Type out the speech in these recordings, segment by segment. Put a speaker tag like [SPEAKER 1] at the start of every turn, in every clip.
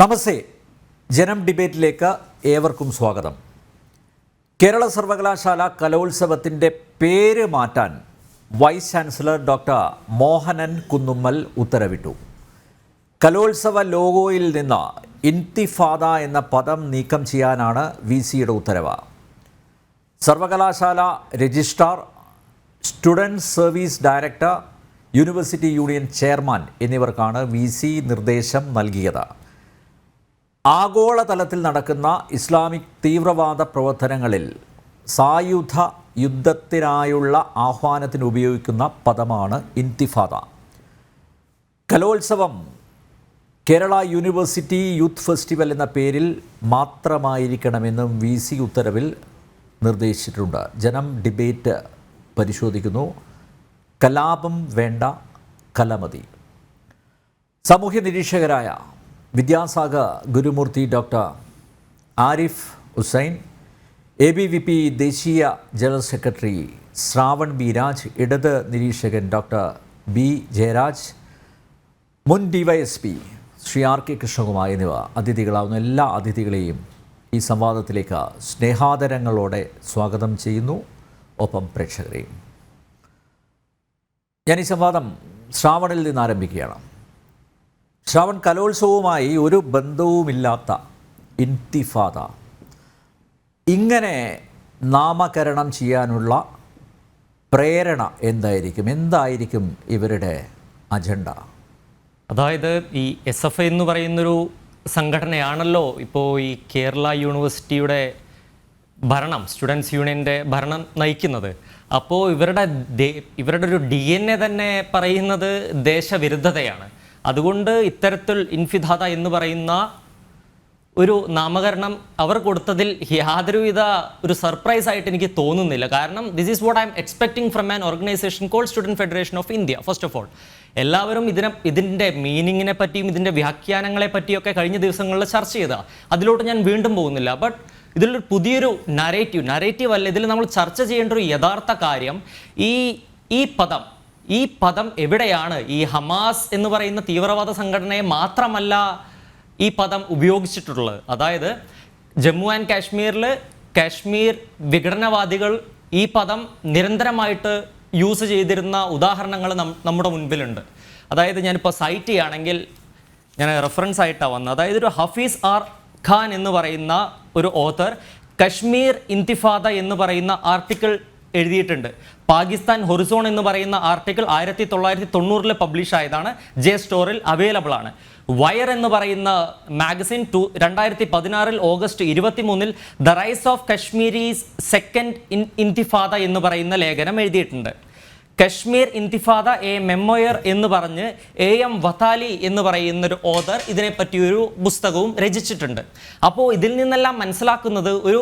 [SPEAKER 1] നമസ്തേ. ജനം ഡിബേറ്റിലേക്ക് ഏവർക്കും സ്വാഗതം. കേരള സർവകലാശാല കലോത്സവത്തിന്റെ പേര് മാറ്റാൻ vice chancellor doctor Mohanan Kunnummal ഉത്തരവിട്ടു. കലോത്സവ ലോഗോയിൽ നിന്ന് ഇൻതിഫാദ എന്ന പദം നീക്കം ചെയ്യാനാണ് വി സിയുടെ ഉത്തരവ്. സർവകലാശാല registrar student service director university union chairman എന്നിവർക്കാണ് വി നിർദ്ദേശം നൽകിയത്. ആഗോളതലത്തിൽ നടക്കുന്ന ഇസ്ലാമിക് തീവ്രവാദ പ്രവർത്തനങ്ങളിൽ സായുധ യുദ്ധത്തിനായുള്ള ആഹ്വാനത്തിന് ഉപയോഗിക്കുന്ന പദമാണ് ഇൻതിഫാദ കലോത്സവം കേരള യൂണിവേഴ്സിറ്റി യൂത്ത് ഫെസ്റ്റിവൽ എന്ന പേരിൽ മാത്രമായിരിക്കണമെന്നും വി സി ഉത്തരവിൽ നിർദ്ദേശിച്ചിട്ടുണ്ട്. ജനം ഡിബേറ്റ് പരിശോധിക്കുന്നു. കലാപം വേണ്ട കലമതി. സാമൂഹ്യ നിരീക്ഷകരായ Vidyasagar Gurumurthy doctor Arif Hussain A B V P ദേശീയ general secretary Shravan B Raj ഇടത് നിരീക്ഷകൻ ഡോക്ടർ ബി ജയരാജ് മുൻ DYSP Shri R K Krishnakumar എന്നിവ അതിഥികളാവുന്ന. എല്ലാ അതിഥികളെയും ഈ സംവാദത്തിലേക്ക് സ്നേഹാദരങ്ങളോടെ സ്വാഗതം ചെയ്യുന്നു. ഒപ്പം പ്രേക്ഷകരെയും ഞാൻ ഈ സംവാദം ശ്രാവണിൽ നിന്ന് ആരംഭിക്കുകയാണ്. ശ്രാവൺ കലോത്സവവുമായി ഒരു ബന്ധവുമില്ലാത്ത ഇൻതിഫാദ ഇങ്ങനെ നാമകരണം ചെയ്യാനുള്ള പ്രേരണ എന്തായിരിക്കും? എന്തായിരിക്കും ഇവരുടെ അജണ്ട?
[SPEAKER 2] അതായത് ഈ എസ് എഫ് എന്ന് പറയുന്നൊരു സംഘടനയാണല്ലോ ഇപ്പോൾ ഈ കേരള യൂണിവേഴ്സിറ്റിയുടെ ഭരണം സ്റ്റുഡൻസ് യൂണിയന്റെ ഭരണം നയിക്കുന്നത്. അപ്പോൾ ഇവരുടെ ഇവരുടെ ഒരു ഡി എൻ എ തന്നെ പറയുന്നത് ദേശവിരുദ്ധതയാണ്. അതുകൊണ്ട് ഇത്തരത്തിൽ ഇൻഫിദാത എന്ന് പറയുന്ന ഒരു നാമകരണം അവർ കൊടുത്തതിൽ യാതൊരുവിധ ഒരു സർപ്രൈസ് ആയിട്ട് എനിക്ക് തോന്നുന്നില്ല. കാരണം this is what I am expecting from an organisation call student federation of India first of all എല്ലാവരും ഇതിനെ ഇതിന്റെ മീനിങ്ങിനെ പറ്റിയും ഇതിന്റെ വ്യാഖ്യാനങ്ങളെ പറ്റിയൊക്കെ കഴിഞ്ഞ ദിവസങ്ങളിൽ ചർച്ച ചെയ്താൽ അതിലോട്ട് ഞാൻ വീണ്ടും പോകുന്നില്ല. ബട്ട് ഇതിലൊരു പുതിയൊരു നരേറ്റീവ് നരേറ്റീവ് അല്ല. ഇതിൽ നമ്മൾ ചർച്ച ചെയ്യേണ്ട ഒരു യഥാർത്ഥ കാര്യം ഈ ഈ പദം ഈ പദം എവിടെയാണ്? ഈ ഹമാസ് എന്ന് പറയുന്ന തീവ്രവാദ സംഘടനയെ മാത്രമല്ല ഈ പദം ഉപയോഗിച്ചിട്ടുള്ളത്. അതായത് ജമ്മു ആൻഡ് കാശ്മീരിൽ കാശ്മീർ വിഘടനവാദികൾ ഈ പദം നിരന്തരമായിട്ട് യൂസ് ചെയ്തിരുന്ന ഉദാഹരണങ്ങൾ നമ്മുടെ മുൻപിലുണ്ട്. അതായത് ഞാനിപ്പോൾ സൈറ്റ് ചെയ്യുകയാണെങ്കിൽ ഞാൻ റെഫറൻസ് ആയിട്ടാണ് വന്നത്. അതായത് ഒരു ഹഫീസ് ആർ ഖാൻ എന്ന് പറയുന്ന ഒരു ഓത്തർ കശ്മീർ ഇന്തിഫാദ എന്ന് പറയുന്ന ആർട്ടിക്കിൾ എഴുതിയിട്ടുണ്ട്. പാകിസ്ഥാൻ ഹൊറിസോൺ എന്ന് പറയുന്ന ആർട്ടിക്കിൾ ആയിരത്തി തൊള്ളായിരത്തി തൊണ്ണൂറിൽ പബ്ലിഷ് ആയതാണ്. ജെ സ്റ്റോറിൽ അവൈലബിൾ ആണ്. വയർ എന്ന് പറയുന്ന മാഗസിൻ ടു രണ്ടായിരത്തി പതിനാറിൽ ഓഗസ്റ്റ് ഇരുപത്തി മൂന്നിൽ the rise of Kashmiris second in intifada എന്ന് പറയുന്ന ലേഖനം എഴുതിയിട്ടുണ്ട്. കശ്മീർ ഇന്തിഫാദ എ മെമ്മോയർ എന്ന് പറഞ്ഞ് എ എം വതാലി എന്ന് പറയുന്നൊരു ഓതർ ഇതിനെപ്പറ്റി ഒരു പുസ്തകവും രചിച്ചിട്ടുണ്ട്. അപ്പോൾ ഇതിൽ നിന്നെല്ലാം മനസ്സിലാക്കുന്നത് ഒരു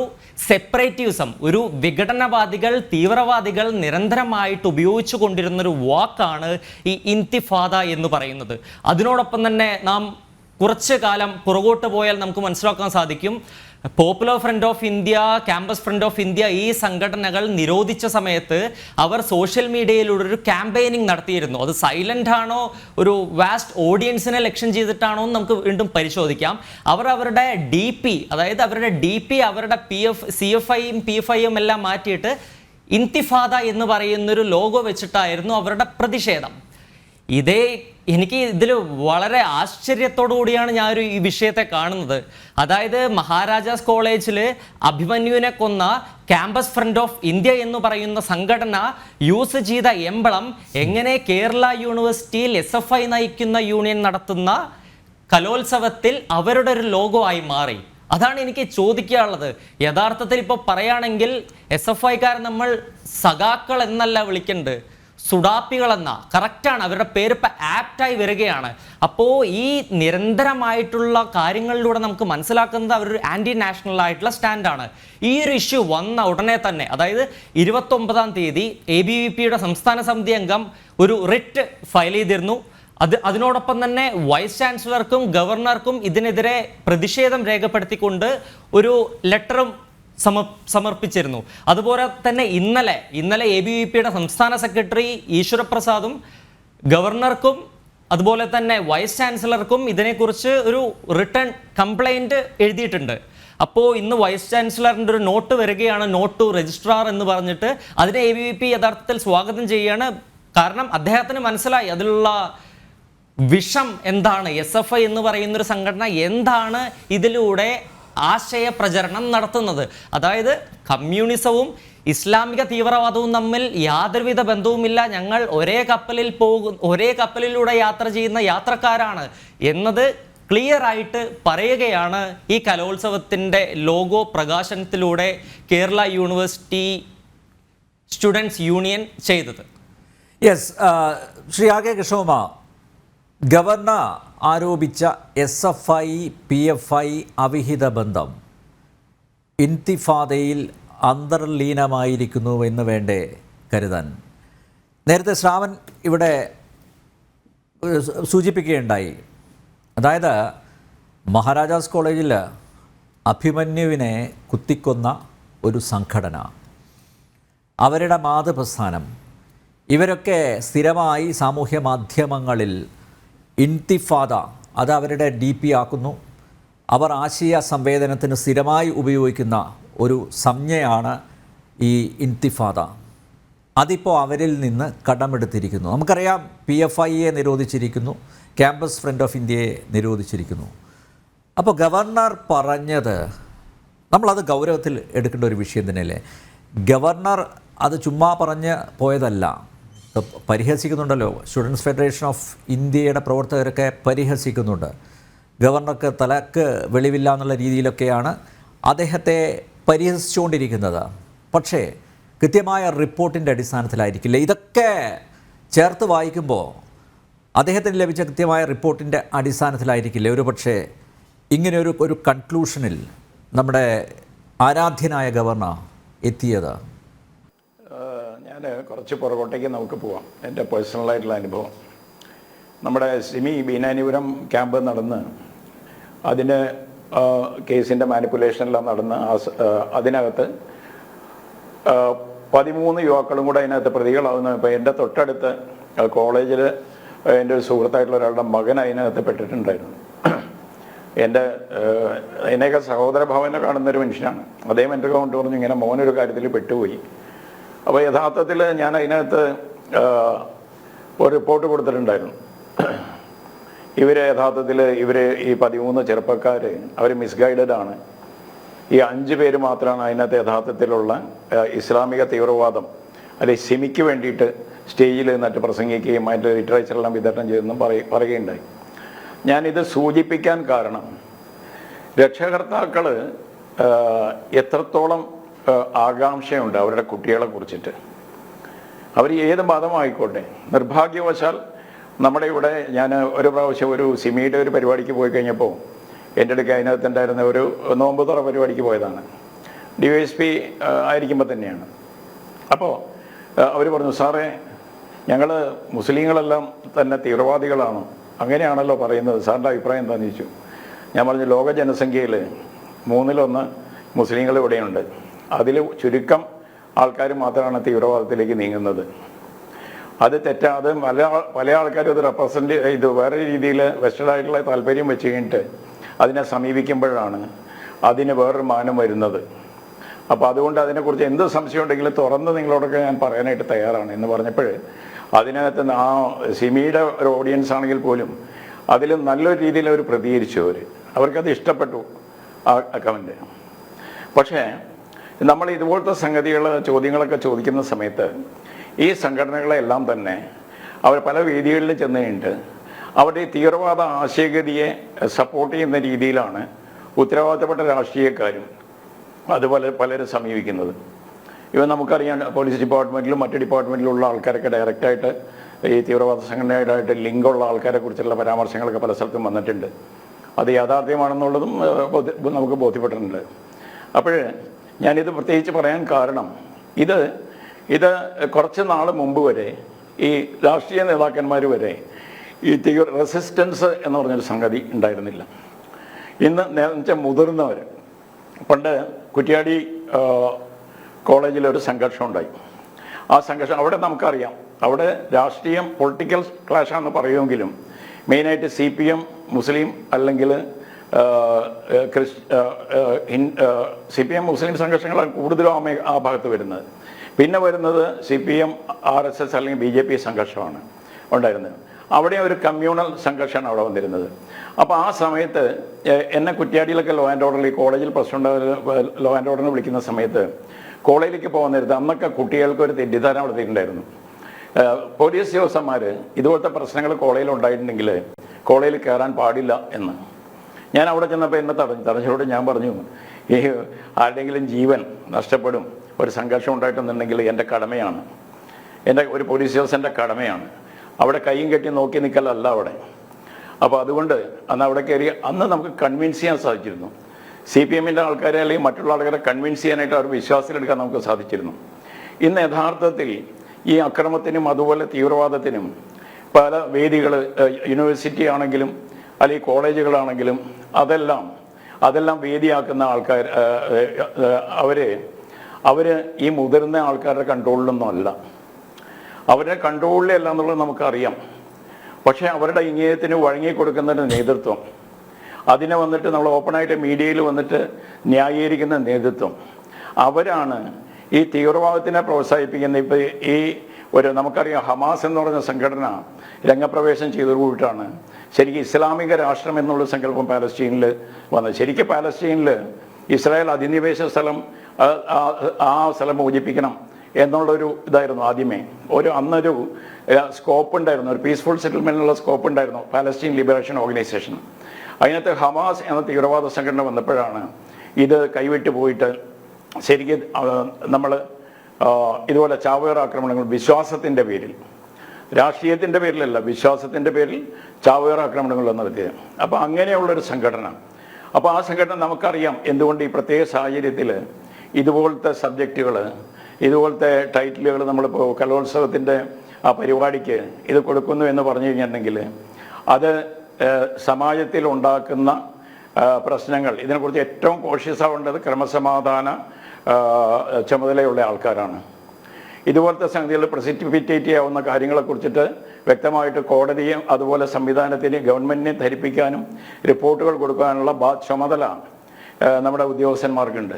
[SPEAKER 2] സെപ്പറേറ്റീവിസം ഒരു വിഘടനവാദികൾ തീവ്രവാദികൾ നിരന്തരമായിട്ട് ഉപയോഗിച്ചു കൊണ്ടിരുന്നൊരു വാക്കാണ് ഈ ഇന്തിഫാദ എന്ന് പറയുന്നത്. അതിനോടൊപ്പം തന്നെ നാം കുറച്ച് കാലം പുറകോട്ട് പോയാൽ നമുക്ക് മനസ്സിലാക്കാൻ സാധിക്കും. Popular front of India campus front of India ഈ സംഘടനകൾ നിരോധിച്ച സമയത്ത് അവർ സോഷ്യൽ മീഡിയയിലൂടെ ഒരു ക്യാമ്പയിനിങ് നടത്തിയിരുന്നു. അത് സൈലന്റ് ആണോ ഒരു വാസ്റ്റ് ഓഡിയൻസിനെ ലക്ഷ്യം ചെയ്തിട്ടാണോ എന്ന് നമുക്ക് വീണ്ടും പരിശോധിക്കാം. അവർ അവരുടെ ഡി പി അതായത് അവരുടെ ഡി പി അവരുടെ പി എഫ് സി എഫ് ഐയും പി എഫ് ഐയും എല്ലാം മാറ്റിയിട്ട് ഇന്തിഫാദ എന്ന് പറയുന്നൊരു ലോഗോ വെച്ചിട്ടായിരുന്നു അവരുടെ പ്രതിഷേധം. ഇതേ എനിക്ക് ഇതിൽ വളരെ ആശ്ചര്യത്തോടു കൂടിയാണ് ഞാനൊരു ഈ വിഷയത്തെ കാണുന്നത്. അതായത് മഹാരാജാസ് കോളേജിൽ അഭിമന്യുവിനെ കൊന്ന ക്യാമ്പസ് ഫ്രണ്ട് ഓഫ് ഇന്ത്യ എന്ന് പറയുന്ന സംഘടന യൂസ് ചെയ്ത എംബളം എങ്ങനെ കേരള യൂണിവേഴ്സിറ്റിയിൽ എസ് എഫ് ഐ നയിക്കുന്ന യൂണിയൻ നടത്തുന്ന കലോത്സവത്തിൽ അവരുടെ ഒരു ലോഗോ ആയി മാറി. അതാണ് എനിക്ക് ചോദിക്കാനുള്ളത്. യഥാർത്ഥത്തിൽ ഇപ്പോൾ പറയുകയാണെങ്കിൽ എസ് എഫ് ഐക്കാർ നമ്മൾ സഖാക്കൾ എന്നല്ല വിളിക്കേണ്ടത് സുഡാപ്പികളെന്ന കറക്റ്റാണ് അവരുടെ പേര് ഇപ്പം ആപ്റ്റായി വരികയാണ്. അപ്പോൾ ഈ നിരന്തരമായിട്ടുള്ള കാര്യങ്ങളിലൂടെ നമുക്ക് മനസ്സിലാക്കുന്നത് അവരൊരു ആന്റി നാഷണൽ ആയിട്ടുള്ള സ്റ്റാൻഡാണ്. ഈ ഒരു ഇഷ്യൂ വന്ന ഉടനെ തന്നെ അതായത് ഇരുപത്തൊമ്പതാം തീയതി എ ബി വി പിയുടെ സംസ്ഥാന സമിതി അംഗം ഒരു റിറ്റ് ഫയൽ ചെയ്തിരുന്നു. അത് അതിനോടൊപ്പം തന്നെ വൈസ് ചാൻസലർക്കും ഗവർണർക്കും ഇതിനെതിരെ പ്രതിഷേധം രേഖപ്പെടുത്തിക്കൊണ്ട് ഒരു ലെറ്ററും സമർപ്പിച്ചിരുന്നു. അതുപോലെ തന്നെ ഇന്നലെ ഇന്നലെ എ ബി വി പിയുടെ സംസ്ഥാന സെക്രട്ടറി ഈശ്വരപ്രസാദും ഗവർണർക്കും അതുപോലെ തന്നെ വൈസ് ചാൻസലർക്കും ഇതിനെക്കുറിച്ച് ഒരു റിട്ടേൺ കംപ്ലൈന്റ് എഴുതിയിട്ടുണ്ട്. അപ്പോൾ ഇന്ന് വൈസ് ചാൻസലറിന്റെ ഒരു നോട്ട് വരികയാണ് നോട്ട് ടു രജിസ്ട്രാർ എന്ന് പറഞ്ഞിട്ട് അതിനെ എ ബി വി പി യഥാർത്ഥത്തിൽ സ്വാഗതം ചെയ്യുകയാണ്. കാരണം അദ്ദേഹത്തിന് മനസ്സിലായി അതിലുള്ള വിഷം എന്താണ് എസ് എഫ് ഐ എന്ന് പറയുന്നൊരു സംഘടന എന്താണ് ഇതിലൂടെ ആശയ പ്രചരണം നടത്തുന്നത്. അതായത് കമ്മ്യൂണിസവും ഇസ്ലാമിക തീവ്രവാദവും തമ്മിൽ യാതൊരുവിധ ബന്ധവുമില്ല. ഞങ്ങൾ ഒരേ കപ്പലിൽ പോകും ഒരേ കപ്പലിലൂടെ യാത്ര ചെയ്യുന്ന യാത്രക്കാരാണ് എന്നത് ക്ലിയർ ആയിട്ട് പറയുകയാണ് ഈ കലോത്സവത്തിന്റെ ലോഗോ പ്രകാശനത്തിലൂടെ കേരള യൂണിവേഴ്സിറ്റി സ്റ്റുഡൻസ് യൂണിയൻ ചെയ്തത്.
[SPEAKER 1] Yes Shri R K Krishnakumar governor ആരോപിച്ച S F I P F I അവിഹിത ബന്ധം. ഇൻതിഫാദയിൽ അന്തർലീനമായിരിക്കുന്നു എന്ന് വേണ്ടേ കരുതാൻ. നേരത്തെ ശ്രാവൺ ഇവിടെ സൂചിപ്പിക്കുകയുണ്ടായി. അതായത് മഹാരാജാസ് കോളേജിൽ അഭിമന്യുവിനെ കുത്തിക്കൊന്ന ഒരു സംഘടന. അവരുടെ മാതൃപ്രസ്ഥാനം. ഇവരൊക്കെ സ്ഥിരമായി സാമൂഹ്യ മാധ്യമങ്ങളിൽ ഇൻതിഫാദ അത് അവരുടെ ഡി പി ആക്കുന്നു. അവർ ആശയ സംവേദനത്തിന് സ്ഥിരമായി ഉപയോഗിക്കുന്ന ഒരു സംജ്ഞയാണ് ഈ ഇൻതിഫാദ അതിപ്പോൾ അവരിൽ നിന്ന് കടമെടുത്തിരിക്കുന്നു. നമുക്കറിയാം പി എഫ് ഐയെ നിരോധിച്ചിരിക്കുന്നു ക്യാമ്പസ് ഫ്രണ്ട് ഓഫ് ഇന്ത്യയെ നിരോധിച്ചിരിക്കുന്നു. അപ്പോൾ ഗവർണർ പറഞ്ഞത് നമ്മളത് ഗൗരവത്തിൽ എടുക്കേണ്ട ഒരു വിഷയം തന്നെയല്ലേ? ഗവർണർ അത് ചുമ്മാ പറഞ്ഞ് പോയതല്ല. പരിഹസിക്കുന്നുണ്ടല്ലോ. സ്റ്റുഡൻസ് ഫെഡറേഷൻ ഓഫ് ഇന്ത്യയുടെ പ്രവർത്തകരൊക്കെ പരിഹസിക്കുന്നുണ്ട്. ഗവർണർക്ക് തലക്ക് വെളിവില്ല എന്നുള്ള രീതിയിലൊക്കെയാണ് അദ്ദേഹത്തെ പരിഹസിച്ചുകൊണ്ടിരിക്കുന്നത്. പക്ഷേ കൃത്യമായ റിപ്പോർട്ടിന്റെ അടിസ്ഥാനത്തിലായിരിക്കില്ല. ഇതൊക്കെ ചേർത്ത് വായിക്കുമ്പോൾ അദ്ദേഹത്തിന് ലഭിച്ച കൃത്യമായ റിപ്പോർട്ടിന്റെ അടിസ്ഥാനത്തിലായിരിക്കില്ല. ഒരു പക്ഷേ ഇങ്ങനെ ഒരു ഒരു കൺക്ലൂഷനിൽ നമ്മുടെ ആരാധ്യനായ ഗവർണർ എത്തിയത്.
[SPEAKER 3] ഞാൻ കുറച്ച് പുറകോട്ടേക്ക് നമുക്ക് പോവാം. എന്റെ പേഴ്സണലായിട്ടുള്ള അനുഭവം. നമ്മുടെ സിമി ബീനാനിപുരം ക്യാമ്പ് നടന്ന് അതിന് കേസിന്റെ മാനിപ്പുലേഷനെല്ലാം നടന്ന് അതിനകത്ത് പതിമൂന്ന് യുവാക്കളും കൂടെ അതിനകത്ത് പ്രതികളാവുന്ന ഇപ്പോൾ എന്റെ തൊട്ടടുത്ത് കോളേജിൽ എന്റെ ഒരു സുഹൃത്തായിട്ടുള്ള ഒരാളുടെ മകൻ അതിനകത്ത് പെട്ടിട്ടുണ്ടായിരുന്നു. എന്റെ ഏഹ്, സഹോദരഭാവനെ സഹോദര ഭാവനെ കാണുന്ന ഒരു മനുഷ്യനാണ്. അദ്ദേഹം എന്റെ കൊണ്ട് പറഞ്ഞു ഇങ്ങനെ മോനൊരു കാര്യത്തിൽ പെട്ടുപോയി. അപ്പോൾ യഥാർത്ഥത്തിൽ ഞാൻ അതിനകത്ത് ഒരു റിപ്പോർട്ട് കൊടുത്തിട്ടുണ്ടായിരുന്നു. ഇവരെ യഥാർത്ഥത്തിൽ ഇവർ ഈ പതിമൂന്ന് ചെറുപ്പക്കാർ അവർ മിസ്ഗൈഡഡ് ആണ്. ഈ അഞ്ച് പേര് മാത്രമാണ് അതിനകത്ത് യഥാർത്ഥത്തിലുള്ള ഇസ്ലാമിക തീവ്രവാദം അല്ലെ സിമിക്ക് വേണ്ടിയിട്ട് സ്റ്റേജിൽ നിന്നിട്ട് പ്രസംഗിക്കുകയും അതിന്റെ ലിറ്ററേച്ചറെല്ലാം വിതരണം ചെയ്തെന്നും പറയ പറയുകയുണ്ടായി. ഞാനിത് സൂചിപ്പിക്കാൻ കാരണം രക്ഷകർത്താക്കൾ എത്രത്തോളം ആകാംക്ഷയുണ്ട് അവരുടെ കുട്ടികളെ കുറിച്ചിട്ട്. അവർ ഏത് മതമായിക്കോട്ടെ? നിർഭാഗ്യവശാൽ നമ്മുടെ ഇവിടെ ഞാൻ ഒരു പ്രാവശ്യം ഒരു സിമിയുടെ ഒരു പരിപാടിക്ക് പോയി കഴിഞ്ഞപ്പോൾ എന്റെ അടുക്ക അതിനകത്തുണ്ടായിരുന്ന ഒരു നോമ്പ് തുറ പരിപാടിക്ക് പോയതാണ്. ഡി വൈ എസ് പി ആയിരിക്കുമ്പോൾ തന്നെയാണ്. അപ്പോൾ അവർ പറഞ്ഞു സാറേ ഞങ്ങൾ മുസ്ലിങ്ങളെല്ലാം തന്നെ തീവ്രവാദികളാണ്. അങ്ങനെയാണല്ലോ പറയുന്നത്. സാറിന്റെ അഭിപ്രായം എന്താണെന്ന് ചോദിച്ചു. ഞാൻ പറഞ്ഞു ലോക ജനസംഖ്യയിൽ മൂന്നിലൊന്ന് മുസ്ലിങ്ങൾ ഇവിടെയുണ്ട്. അതിൽ ചുരുക്കം ആൾക്കാർ മാത്രമാണ് തീവ്രവാദത്തിലേക്ക് നീങ്ങുന്നത്. അത് തെറ്റാതെ പല പല ആൾക്കാരും അത് റെപ്രസെന്റ് ഇത് വേറെ രീതിയിൽ വെസ്റ്റേഡായിട്ടുള്ള താല്പര്യം വെച്ച് കഴിഞ്ഞിട്ട് അതിനെ സമീപിക്കുമ്പോഴാണ് അതിന് വേറൊരു മാനം വരുന്നത്. അപ്പോൾ അതുകൊണ്ട് അതിനെക്കുറിച്ച് എന്ത് സംശയം ഉണ്ടെങ്കിലും തുറന്ന് നിങ്ങളോടൊക്കെ ഞാൻ പറയാനായിട്ട് തയ്യാറാണ് എന്ന് പറഞ്ഞപ്പോൾ അതിനകത്ത് ആ സിമിയുടെ ഒരു ഓഡിയൻസ് ആണെങ്കിൽ പോലും അതിൽ നല്ലൊരു രീതിയിൽ അവർ പ്രതികരിച്ചു അവർ അവർക്കത് ഇഷ്ടപ്പെട്ടു ആ കമന്റ് പക്ഷേ നമ്മൾ ഇതുപോലത്തെ സംഗതികൾ ചോദ്യങ്ങളൊക്കെ ചോദിക്കുന്ന സമയത്ത് ഈ സംഘടനകളെല്ലാം തന്നെ അവർ പല വേദികളിൽ ചെന്ന് കഴിഞ്ഞിട്ട് അവരുടെ തീവ്രവാദ ആശയഗതിയെ സപ്പോർട്ട് ചെയ്യുന്ന രീതിയിലാണ് ഉത്തരവാദിത്തപ്പെട്ട രാഷ്ട്രീയക്കാരും അതുപോലെ പലരും സമീപിക്കുന്നത്. ഇവ നമുക്കറിയാം പോലീസ് ഡിപ്പാർട്ട്മെന്റിലും മറ്റ് ഡിപ്പാർട്ട്മെന്റിലുള്ള ആൾക്കാരൊക്കെ ഡയറക്റ്റായിട്ട് ഈ തീവ്രവാദ സംഘടനയായിട്ട് ലിങ്കുള്ള ആൾക്കാരെ കുറിച്ചുള്ള പരാമർശങ്ങളൊക്കെ പല സ്ഥലത്തും വന്നിട്ടുണ്ട്. അത് യാഥാർത്ഥ്യമാണെന്നുള്ളതും നമുക്ക് ബോധ്യപ്പെട്ടിട്ടുണ്ട്. അപ്പോൾ ഞാനിത് പ്രത്യേകിച്ച് പറയാൻ കാരണം ഇത് ഇത് കുറച്ച് നാൾ മുമ്പ് വരെ ഈ രാഷ്ട്രീയ നേതാക്കന്മാർ വരെ ഈ തീവ്ര റെസിസ്റ്റൻസ് എന്ന് പറഞ്ഞൊരു സംഗതി ഉണ്ടായിരുന്നില്ല. ഇന്ന് നേരത്തെ മുതിർന്നവർ പണ്ട് കുറ്റിയാടി കോളേജിൽ ഒരു സംഘർഷം ഉണ്ടായി. ആ സംഘർഷം അവിടെ നമുക്കറിയാം അവിടെ രാഷ്ട്രീയം പൊളിറ്റിക്കൽ ക്ലാഷാണെന്ന് പറയുമെങ്കിലും മെയിനായിട്ട് സി പി എം മുസ്ലിം അല്ലെങ്കിൽ സി പി എം മുസ്ലിം സംഘർഷങ്ങളാണ് കൂടുതലും ആ ആ ഭാഗത്ത് വരുന്നത്. പിന്നെ വരുന്നത് C P M R S S അല്ലെങ്കിൽ ബി ജെ പി സംഘർഷമാണ് ഉണ്ടായിരുന്നത്. അവിടെ ഒരു കമ്മ്യൂണൽ സംഘർഷമാണ് അവിടെ വന്നിരുന്നത്. അപ്പോൾ ആ സമയത്ത് എന്നെ കുറ്റ്യാടിയിലൊക്കെ ലോ ആൻഡ് ഓർഡറിൽ കോളേജിൽ പ്രസിഡന്റ് ലോ ആൻഡ് ഓർഡറിന് വിളിക്കുന്ന സമയത്ത് കോളേജിലേക്ക് പോകാൻ നേരത്ത് അന്നൊക്കെ കുട്ടികൾക്ക് ഒരു തെറ്റിദ്ധാരണ വളർത്തിയിട്ടുണ്ടായിരുന്നു പോലീസ് ഉദ്യോഗസ്ഥന്മാർ ഇതുപോലത്തെ പ്രശ്നങ്ങൾ കോളേജിൽ ഉണ്ടായിട്ടുണ്ടെങ്കിൽ കോളേജിൽ കയറാൻ പാടില്ല എന്ന്. ഞാൻ അവിടെ ചെന്നപ്പോൾ എന്നെ തടഞ്ഞു. തടഞ്ഞതോടെ ഞാൻ പറഞ്ഞു ഈ ആരുടെങ്കിലും ജീവൻ നഷ്ടപ്പെടും ഒരു സംഘർഷം ഉണ്ടായിട്ടുണ്ടെങ്കിൽ എന്റെ കടമയാണ്. എന്റെ ഒരു പോലീസ് ഓഫീസറിന്റെ കടമയാണ്. അവിടെ കൈയും കെട്ടി നോക്കി നിൽക്കലല്ല അവിടെ. അപ്പോൾ അതുകൊണ്ട് അന്ന് അവിടെ കയറി അന്ന് നമുക്ക് കൺവിൻസ് ചെയ്യാൻ സാധിച്ചിരുന്നു. സി പി എമ്മിന്റെ ആൾക്കാരെ അല്ലെങ്കിൽ മറ്റുള്ള ആൾക്കാരെ കൺവിൻസ് ചെയ്യാനായിട്ട് അവർ വിശ്വാസത്തിലെടുക്കാൻ നമുക്ക് സാധിച്ചിരുന്നു. ഇന്ന് യഥാർത്ഥത്തിൽ ഈ അക്രമത്തിനും അതുപോലെ തീവ്രവാദത്തിനും പല വേദികൾ യൂണിവേഴ്സിറ്റി ആണെങ്കിലും അല്ലെങ്കിൽ കോളേജുകളാണെങ്കിലും അതെല്ലാം അതെല്ലാം വേദിയാക്കുന്ന ആൾക്കാർ അവരെ അവർ ഈ മുതിർന്ന ആൾക്കാരുടെ കൺട്രോളിലൊന്നും അല്ല. അവരുടെ കൺട്രോളിലല്ല എന്നുള്ളത് നമുക്കറിയാം. പക്ഷേ അവരുടെ ഇങ്ങേയത്തിന് വഴങ്ങി കൊടുക്കുന്ന നേതൃത്വം അതിനെ വന്നിട്ട് നമ്മൾ ഓപ്പണായിട്ട് മീഡിയയിൽ വന്നിട്ട് ന്യായീകരിക്കുന്ന നേതൃത്വം അവരാണ് ഈ തീവ്രവാദത്തിനെ പ്രോത്സാഹിപ്പിക്കുന്ന ഇപ്പം ഈ ഒരു നമുക്കറിയാം ഹമാസ് എന്ന് പറഞ്ഞ സംഘടന രംഗപ്രവേശം ചെയ്തതുകൂട്ടാണ് ശരിക്കും ഇസ്ലാമിക രാഷ്ട്രം എന്നുള്ള സങ്കല്പം പാലസ്തീനിൽ വന്നത്. ശരിക്കും പാലസ്തീനിൽ ഇസ്രായേൽ അധിനിവേശ സ്ഥലം ആ, സ്ഥലം മോചിപ്പിക്കണം എന്നുള്ളൊരു ഇതായിരുന്നു ആദ്യമേ. ഒരു അന്നൊരു സ്കോപ്പ് ഉണ്ടായിരുന്നു. ഒരു പീസ്ഫുൾ സെറ്റിൽമെന്റിനുള്ള സ്കോപ്പ് ഉണ്ടായിരുന്നു പാലസ്റ്റീൻ ലിബറേഷൻ ഓർഗനൈസേഷൻ അതിനകത്ത് ഹമാസ് എന്ന തീവ്രവാദ സംഘടന വന്നപ്പോഴാണ് ഇത് കൈവിട്ട് പോയിട്ട് ശരിക്കും നമ്മൾ ഇതുപോലെ ചാവേർ ആക്രമണങ്ങൾ വിശ്വാസത്തിന്റെ പേരിൽ. രാഷ്ട്രീയത്തിന്റെ പേരിലല്ല വിശ്വാസത്തിന്റെ പേരിൽ ചാവേർ ആക്രമണങ്ങൾ നടത്തിയത് അപ്പോൾ അങ്ങനെയുള്ളൊരു സംഘടന. അപ്പോൾ ആ സംഘടന നമുക്കറിയാം എന്തുകൊണ്ട് ഈ പ്രത്യേക സാഹചര്യത്തിൽ ഇതുപോലത്തെ സബ്ജക്റ്റുകൾ ഇതുപോലത്തെ ടൈറ്റിലുകൾ നമ്മളിപ്പോൾ കലോത്സവത്തിന്റെ ആ പരിപാടിക്ക് ഇത് കൊടുക്കുന്നു എന്ന് പറഞ്ഞു കഴിഞ്ഞിട്ടുണ്ടെങ്കിൽ അത് സമാജത്തിൽ ഉണ്ടാക്കുന്ന പ്രശ്നങ്ങൾ ഇതിനെക്കുറിച്ച് ഏറ്റവും കോഷ്യസാവേണ്ടത് ക്രമസമാധാന ചുമതലയുള്ള ആൾക്കാരാണ്. ഇതുപോലത്തെ സംഗതികൾ പ്രസിറ്റിഫിറ്റേറ്റ് ചെയ്യാവുന്ന കാര്യങ്ങളെ കുറിച്ചിട്ട് വ്യക്തമായിട്ട് കോടതിയും അതുപോലെ സംവിധാനത്തിന് ഗവൺമെന്റിനെ ധരിപ്പിക്കാനും റിപ്പോർട്ടുകൾ കൊടുക്കാനുള്ള ബാ ചുമതല നമ്മുടെ ഉദ്യോഗസ്ഥന്മാർക്കുണ്ട്.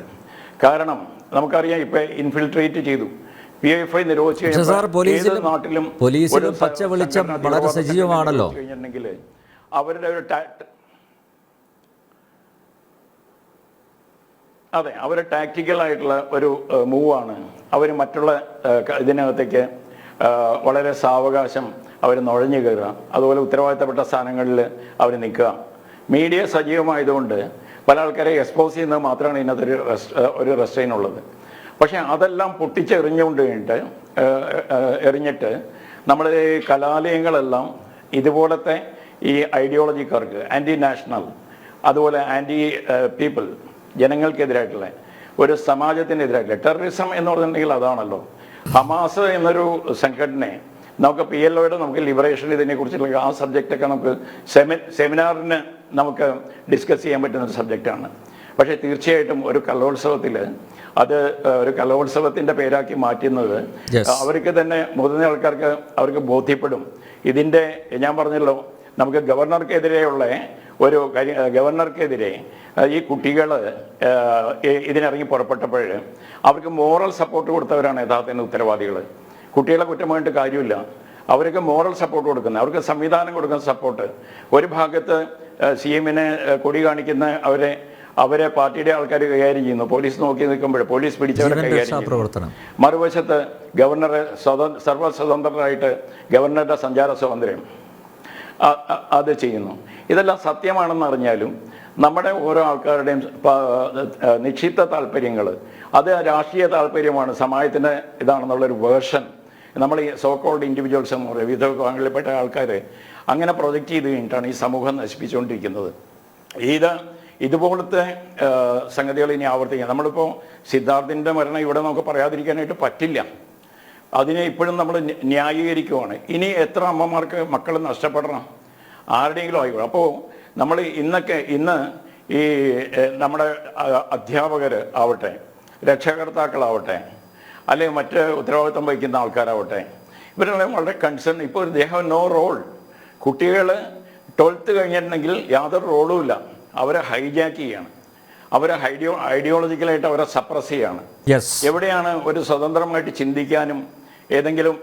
[SPEAKER 3] കാരണം നമുക്കറിയാം ഇപ്പൊ ഇൻഫിൽട്രേറ്റ് ചെയ്തു. പി എഫ് ഐ നിരോധിച്ചു നാട്ടിലും
[SPEAKER 1] പോലീസിലും പച്ച വെളിച്ചം വളരെ സജീവമാണല്ലോ.
[SPEAKER 3] അവരുടെ ഒരു ടാ- അതെ അവർ ടാക്റ്റിക്കൽ ആയിട്ടുള്ള ഒരു മൂവാണ് അവർ മറ്റുള്ള ഇതിനകത്തേക്ക് വളരെ സാവകാശം അവർ നുഴഞ്ഞു കയറുക. അതുപോലെ ഉത്തരവാദിത്തപ്പെട്ട സ്ഥാനങ്ങളിൽ അവർ നിൽക്കുക. മീഡിയ സജീവമായതുകൊണ്ട് പല ആൾക്കാരെ എക്സ്പോസ് ചെയ്യുന്നത് മാത്രമാണ് ഇതിനകത്തൊരു ഒരു റെസ്ട്രെയിൻ ഉള്ളത്. പക്ഷേ അതെല്ലാം പൊട്ടിച്ചെറിഞ്ഞുകൊണ്ട് കഴിഞ്ഞിട്ട് എറിഞ്ഞിട്ട് നമ്മുടെ ഈ കലാലയങ്ങളെല്ലാം ഇതുപോലത്തെ ഈ ഐഡിയോളജിക്കാർക്ക് ആന്റി നാഷണൽ അതുപോലെ ആന്റി പീപ്പിൾ ജനങ്ങൾക്കെതിരായിട്ടുള്ള ഒരു സമാജത്തിനെതിരായിട്ടുള്ള ടെററിസം എന്ന് പറഞ്ഞിട്ടുണ്ടെങ്കിൽ അതാണല്ലോ. ഹമാസ് എന്നൊരു സംഘടനയെ നമുക്ക് പി എൽ ഒയുടെ നമുക്ക് ലിബറേഷൻ ഇതിനെക്കുറിച്ചുള്ള ആ സബ്ജക്റ്റൊക്കെ നമുക്ക് സെമി സെമിനാറിന് നമുക്ക് ഡിസ്കസ് ചെയ്യാൻ പറ്റുന്ന ഒരു സബ്ജക്റ്റാണ് പക്ഷേ തീർച്ചയായിട്ടും ഒരു കലോത്സവത്തിൽ അത് ഒരു കലോത്സവത്തിന്റെ പേരാക്കി മാറ്റുന്നത് അവർക്ക് തന്നെ മുതിർന്ന ആൾക്കാർക്ക് അവർക്ക് ബോധ്യപ്പെടും. ഇതിന്റെ ഞാൻ പറഞ്ഞല്ലോ നമുക്ക് ഗവർണർക്കെതിരെയുള്ള ഒരു കാര്യം ഗവർണർക്കെതിരെ ഈ കുട്ടികൾ ഇതിനിറങ്ങി പുറപ്പെട്ടപ്പോൾ അവർക്ക് മോറൽ സപ്പോർട്ട് കൊടുത്തവരാണ് യഥാർത്ഥത്തിൽ ഉത്തരവാദികൾ കുട്ടികളെ കുറ്റം വേണ്ട കാര്യമില്ല. അവർക്ക് മോറൽ സപ്പോർട്ട് കൊടുക്കുന്നത് അവർക്ക് സംവിധാനം കൊടുക്കുന്ന സപ്പോർട്ട്. ഒരു ഭാഗത്ത് സി എമ്മിനെ കൊടി കാണിക്കുന്ന അവരെ അവരെ പാർട്ടിയുടെ ആൾക്കാർ കൈകാര്യം ചെയ്യുന്നു. പോലീസ് നോക്കി നിൽക്കുമ്പോൾ പോലീസ് പിടിച്ചവരെ കൈകാര്യം ചെയ്യുന്നു. മറുവശത്ത് ഗവർണറെ സ്വതന്ത്ര സർവസ്വതന്ത്രരായിട്ട് ഗവർണറുടെ സഞ്ചാര സ്വാതന്ത്ര്യം. അത് ചെയ്യുന്നു. ഇതെല്ലാം സത്യമാണെന്ന് അറിഞ്ഞാലും നമ്മുടെ ഓരോ ആൾക്കാരുടെയും നിക്ഷിപ്ത താല്പര്യങ്ങൾ അത് രാഷ്ട്രീയ താല്പര്യമാണ് സമാജത്തിന്റെ ഇതാണെന്നുള്ളൊരു വേർഷൻ. നമ്മൾ ഈ സോക്കോൾഡ് പറയും വിവിധ വിഭാഗങ്ങളിൽപ്പെട്ട ആൾക്കാർ അങ്ങനെ പ്രൊജക്റ്റ് ചെയ്ത് കഴിഞ്ഞിട്ടാണ് ഈ സമൂഹം നശിപ്പിച്ചുകൊണ്ടിരിക്കുന്നത്. ഇത് ഇതുപോലത്തെ സംഗതികൾ ഇനി ആവർത്തിക്കുക നമ്മളിപ്പോൾ സിദ്ധാർത്ഥിന്റെ മരണം ഇവിടെ നമുക്ക് പറയാതിരിക്കാനായിട്ട് പറ്റില്ല. അതിനെ ഇപ്പോഴും നമ്മൾ ന്യായീകരിക്കുവാണ്. ഇനി എത്ര അമ്മമാർക്ക് മക്കൾ നഷ്ടപ്പെടണം? ആരുടെയെങ്കിലും ആയിക്കോട്ടെ. അപ്പോൾ നമ്മൾ ഇന്നൊക്കെ ഇന്ന് ഈ നമ്മുടെ അധ്യാപകർ ആവട്ടെ രക്ഷകർത്താക്കളാവട്ടെ അല്ലെങ്കിൽ മറ്റ് ഉത്തരവാദിത്വം വഹിക്കുന്ന ആൾക്കാരാവട്ടെ ഇവരെല്ലാം വളരെ കൺസേൺ ഇപ്പോൾ ദേ ഹാവ് നോ റോൾ കുട്ടികൾ ട്വൽത്ത് കഴിഞ്ഞിട്ടുണ്ടെങ്കിൽ യാതൊരു റോളും ഇല്ല. അവരെ ഹൈജാക്ക് ചെയ്യാണ്. അവരെ ഐഡിയോ ഐഡിയോളജിക്കലായിട്ട് അവരെ സപ്രസ് ചെയ്യാണ്. എവിടെയാണ് ഒരു സ്വതന്ത്രമായിട്ട് ചിന്തിക്കാനും ഏതെങ്കിലും